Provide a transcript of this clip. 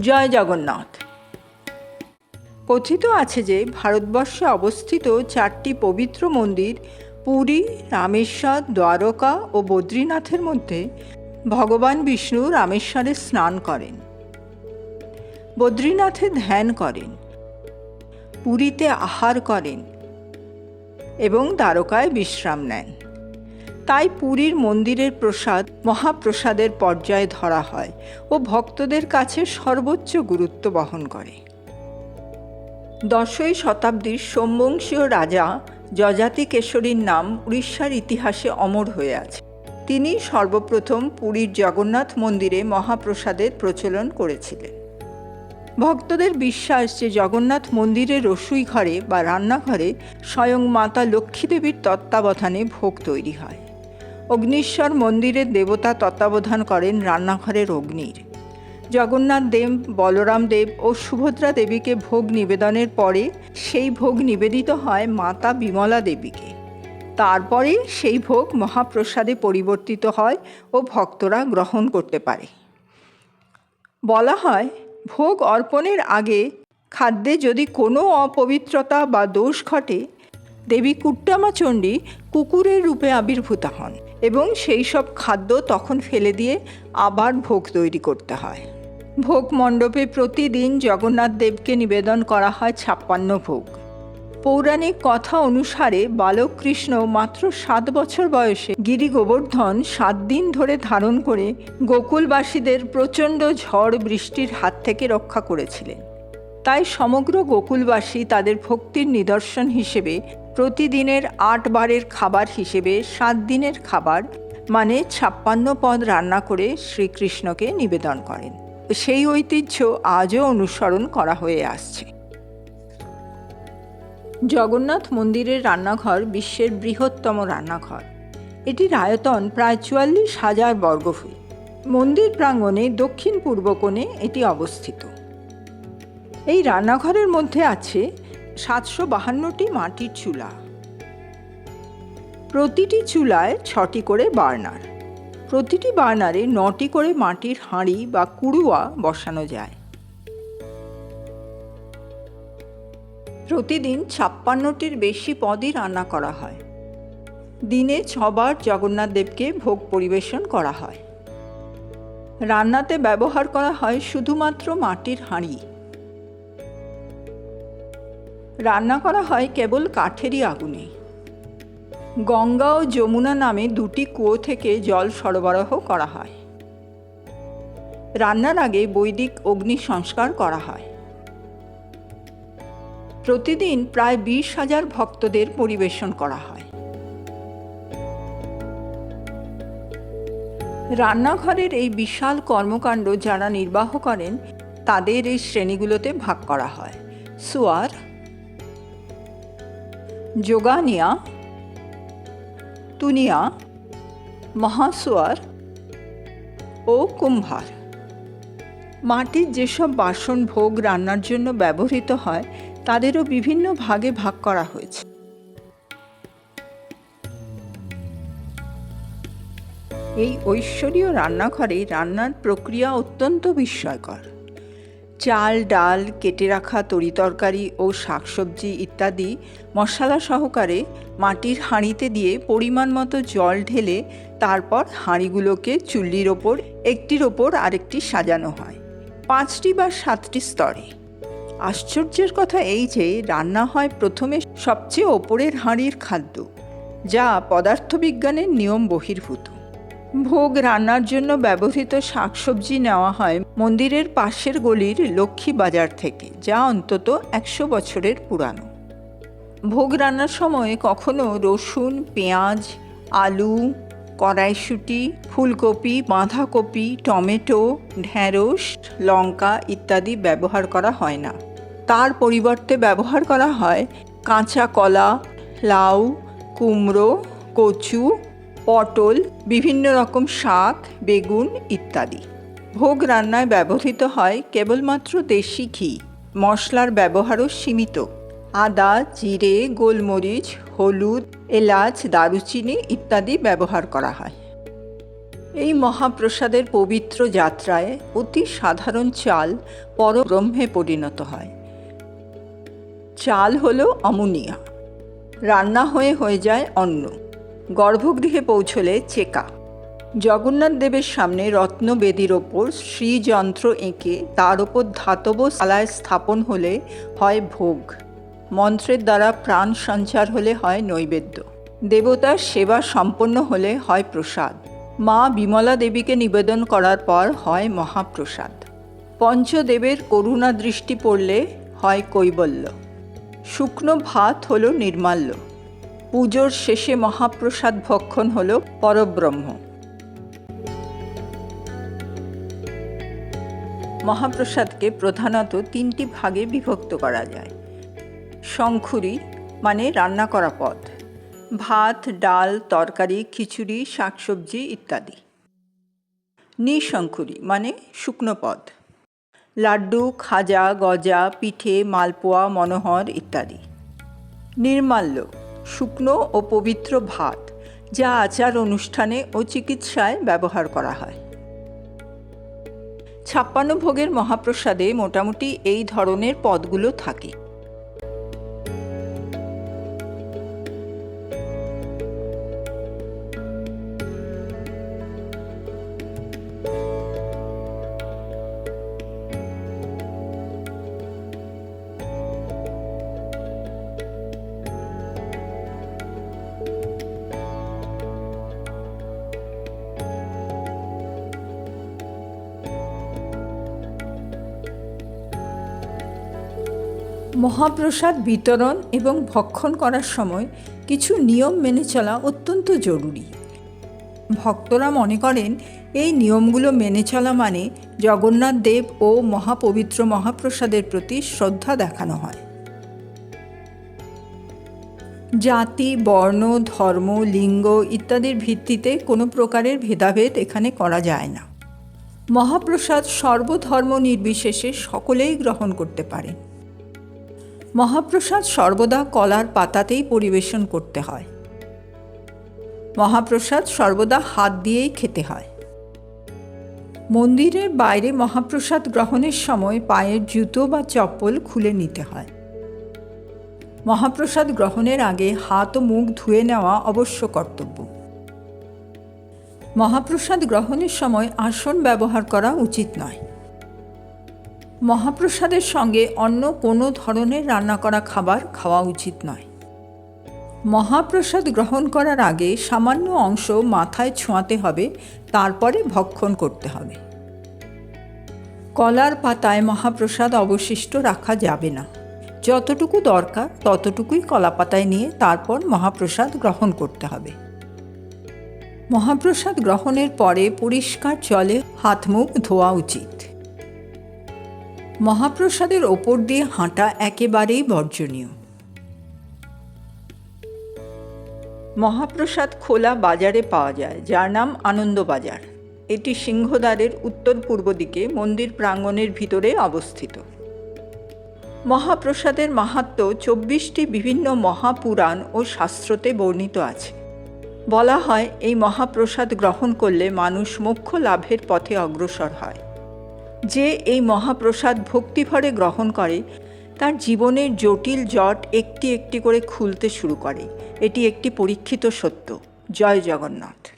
জয় জগন্নাথ। কথিত আছে যে ভারতবর্ষে অবস্থিত চারটি পবিত্র মন্দির পুরী, রামেশ্বর, দ্বারকা ও বদ্রীনাথের মধ্যে ভগবান বিষ্ণু রামেশ্বরে স্নান করেন। বদ্রীনাথে ধ্যান করেন। পুরীতে আহার করেন এবং দ্বারকায় বিশ্রাম নেন। তাই পুরীর মন্দিরের প্রসাদ মহাপ্রসাদের পর্যায়ে ধরা হয় ও ভক্তদের কাছে সর্বোচ্চ গুরুত্ব বহন করে। দশই শতাব্দীর সোমবংশীয় রাজা যজাতি কেশরীর নাম উড়িষ্যার ইতিহাসে অমর হয়ে আছে। তিনি সর্বপ্রথম পুরীর জগন্নাথ মন্দিরে মহাপ্রসাদের প্রচলন করেছিলেন। ভক্তদের বিশ্বাস যে জগন্নাথ মন্দিরের রসুই ঘরে বা রান্নাঘরে স্বয়ং মাতা লক্ষ্মী দেবীর তত্ত্বাবধানে ভোগ তৈরি হয়। অগ্নিশ্বর মন্দিরের দেবতা তত্ত্বাবধান করেন রান্নাঘরের অগ্নির। জগন্নাথ দেব, বলরাম দেব ও সুভদ্রা দেবীকে ভোগ নিবেদনের পরে সেই ভোগ নিবেদিত হয় মাতা বিমলা দেবীকে। তারপরে সেই ভোগ মহাপ্রসাদে পরিবর্তিত হয় ও ভক্তরা গ্রহণ করতে পারে। বলা হয়, ভোগ অর্পণের আগে খাদ্যে যদি কোনো অপবিত্রতা বা দোষ ঘটে, দেবী কুট্টামাচণ্ডী কুকুরের রূপে আবির্ভূত হন। এবং সেই সব খাদ্য তখন ফেলে দিয়ে আবার ভোগ তৈরি করতে হয়। ভোগ মণ্ডপে প্রতিদিন জগন্নাথ দেবকে নিবেদন করা হয় ছাপ্পান্ন ভোগ। পৌরাণিক কথা অনুসারে বালক কৃষ্ণ মাত্র সাত বছর বয়সে গিরি গোবর্ধন সাত দিন ধরে ধারণ করে গোকুলবাসীদের প্রচণ্ড ঝড় বৃষ্টির হাত থেকে রক্ষা করেছিলেন। তাই সমগ্র গোকুলবাসী তাদের ভক্তির নিদর্শন হিসেবে প্রতিদিনের আট বারের খাবার হিসেবে সাত দিনের খাবার মানে ছাপ্পান্ন পদ রান্না করে শ্রীকৃষ্ণকে নিবেদন করেন। সেই ঐতিহ্য আজও অনুসরণ করা হয়ে আসছে। জগন্নাথ মন্দিরের রান্নাঘর বিশ্বের বৃহত্তম রান্নাঘর। এটির আয়তন প্রায় চুয়াল্লিশ হাজার বর্গফুট মন্দির প্রাঙ্গণে দক্ষিণ পূর্ব কোণে এটি অবস্থিত। এই রান্নাঘরের মধ্যে আছে সাতশো বাহান্নটি মাটির চুলা। প্রতিটি চুলায় ছটি করে বার্নার। প্রতিটি বার্নারে নটি করে মাটির হাঁড়ি বা কুড়ুয়া বসানো যায়। প্রতিদিন ছাপ্পান্নটির বেশি পদই রান্না করা হয়। দিনে ছবার জগন্নাথ দেবকে ভোগ পরিবেশন করা হয়। রান্নাতে ব্যবহার করা হয় শুধুমাত্র মাটির হাঁড়ি। রান্না করা হয় কেবল কাঠেরই আগুনে। গঙ্গা ও যমুনা নামে দুটি কুয়ো থেকে জল সরবরাহ করা হয়। রান্নার আগে বৈদিক অগ্নি সংস্কার করা হয়। প্রতিদিন প্রায় বিশ হাজার ভক্তদের পরিবেশন করা হয়। রান্নাঘরের এই বিশাল কর্মকাণ্ড যারা নির্বাহ করেন, তাদের এই শ্রেণীগুলোতে ভাগ করা হয়। সুয়ার যোগানিয়া তুনিয়া, মহাসুয়ার ও কুম্ভার। মাটির যেসব বাসন ভোগ রান্নার জন্য ব্যবহৃত হয়, তাদেরও বিভিন্ন ভাগে ভাগ করা হয়েছে। এই ঐশ্বরীয় রান্নাঘরে রান্নার প্রক্রিয়া অত্যন্ত বিস্ময়কর। চাল, ডাল, কেটে রাখা তরিতরকারি ও শাকসবজি ইত্যাদি মশলা সহকারে মাটির হাঁড়িতে দিয়ে পরিমাণ মতো জল ঢেলে তারপর হাঁড়িগুলোকে চুল্লির ওপর, একটির ওপর আরেকটি সাজানো হয়, পাঁচটি বা সাতটি স্তরে। আশ্চর্যের কথা এই যে রান্না হয় প্রথমে সবচেয়ে ওপরের হাঁড়ির খাদ্য, যা পদার্থবিজ্ঞানের নিয়ম বহির্ভূত। ভোগ রান্নার জন্য ব্যবহৃত শাকসবজি নেওয়া হয় মন্দিরের পাশের গলির লক্ষ্মী বাজার থেকে, যা অন্তত একশো বছরের পুরানো। ভোগ রান্নার সময় কখনো রসুন, পেঁয়াজ, আলু, কড়াইশুঁটি, ফুলকপি, বাঁধাকপি, টমেটো ঢ্যাঁড়স লঙ্কা ইত্যাদি ব্যবহার করা হয় না। তার পরিবর্তে ব্যবহার করা হয় কাঁচা কলা, লাউ, কুমড়ো, কচু পটল, বিভিন্ন রকম শাক, বেগুন ইত্যাদি। ভোগ রান্নায় ব্যবহৃত হয় কেবলমাত্র দেশি ঘি। মশলার ব্যবহারও সীমিত। আদা, জিরে, গোলমরিচ, হলুদ, এলাচ, দারুচিনি ইত্যাদি ব্যবহার করা হয়। এই মহাপ্রসাদের পবিত্র যাত্রায় অতি সাধারণ চাল পরব্রহ্মে পরিণত হয়। চাল হল অমুনিয়া। রান্না হয়ে হয়ে যায় অন্ন। গর্ভগৃহে পৌঁছলে চেকা। জগন্নাথ দেবের সামনে রত্নবেদির ওপর শ্রীযন্ত্র এঁকে তার ওপর ধাতব সালায় স্থাপন হলে হয় ভোগ। মন্ত্রের দ্বারা প্রাণ সঞ্চার হলে হয় নৈবেদ্য। দেবতার সেবা সম্পন্ন হলে হয় প্রসাদ। মা বিমলা দেবীকে নিবেদন করার পর হয় মহাপ্রসাদ। পঞ্চদেবের করুণা দৃষ্টি পড়লে হয় কৈবল্য। শুকনো ভাত হল নির্মাল্য। পুজোর শেষে মহাপ্রসাদ ভক্ষণ হল পরব্রহ্ম। মহাপ্রসাদকে প্রধানত তিনটি ভাগে বিভক্ত করা যায়। শঙ্খুরি মানে রান্না করা পদ। ভাত, ডাল, তরকারি, খিচুড়ি, শাকসবজি ইত্যাদি। নিশঙ্কুরি মানে শুকনো পদ। লাড্ডু, খাজা, গজা, পিঠে, মালপোয়া, মনোহর ইত্যাদি। নির্মাল্য শুকনো ও পবিত্র ভাত, যা আচার অনুষ্ঠানে ও চিকিৎসায় ব্যবহার করা হয়। ছাপ্পান্ন ভোগের মহাপ্রসাদে মোটামুটি এই ধরনের পদগুলো থাকে। মহাপ্রসাদ বিতরণ এবং ভক্ষণ করার সময় কিছু নিয়ম মেনে চলা অত্যন্ত জরুরি। ভক্তরা মনে করেন, এই নিয়মগুলো মেনে চলা মানে জগন্নাথ দেব ও মহাপবিত্র মহাপ্রসাদের প্রতি শ্রদ্ধা দেখানো হয়। জাতি, বর্ণ, ধর্ম, লিঙ্গ ইত্যাদির ভিত্তিতে কোনো প্রকারের ভেদাভেদ এখানে করা যায় না। মহাপ্রসাদ সর্বধর্ম নির্বিশেষে সকলেই গ্রহণ করতে পারেন মহাপ্রসাদ সর্বদা কলার পাতাতেই পরিবেশন করতে হয়। মহাপ্রসাদ সর্বদা হাত দিয়েই খেতে হয়। মন্দিরের বাইরে মহাপ্রসাদ গ্রহণের সময় পায়ের জুতো বা চপ্পল খুলে নিতে হয়। মহাপ্রসাদ গ্রহণের আগে হাত ও মুখ ধুয়ে নেওয়া অবশ্য কর্তব্য। মহাপ্রসাদ গ্রহণের সময় আসন ব্যবহার করা উচিত নয়। মহাপ্রসাদের সঙ্গে অন্য কোনো ধরনের রান্না করা খাবার খাওয়া উচিত নয়। মহাপ্রসাদ গ্রহণ করার আগে সামান্য অংশ মাথায় ছোঁয়াতে হবে, তারপরে ভক্ষণ করতে হবে। কলার পাতায় মহাপ্রসাদ অবশিষ্ট রাখা যাবে না। যতটুকু দরকার ততটুকুই কলা পাতায় নিয়ে তারপর মহাপ্রসাদ গ্রহণ করতে হবে। মহাপ্রসাদ গ্রহণের পরে পরিষ্কার জলে হাত মুখ ধোয়া উচিত। মহাপ্রসাদের ওপর দিয়ে হাঁটা একেবারেই বর্জনীয়। মহাপ্রসাদ খোলা বাজারে পাওয়া যায়, যার নাম আনন্দবাজার এটি সিংহদ্বারের উত্তর পূর্ব দিকে মন্দির প্রাঙ্গণের ভিতরে অবস্থিত। মহাপ্রসাদের মাহাত্ম চব্বিশটি বিভিন্ন মহাপুরাণ ও শাস্ত্রতে বর্ণিত আছে। বলা হয়, এই মহাপ্রসাদ গ্রহণ করলে মানুষ মোক্ষ লাভের পথে অগ্রসর হয়। যে এই মহাপ্রসাদ ভক্তিভরে গ্রহণ করে, তার জীবনের জটিল জট একটি একটি করে খুলতে শুরু করে। এটি একটি পরীক্ষিত সত্য। জয় জগন্নাথ।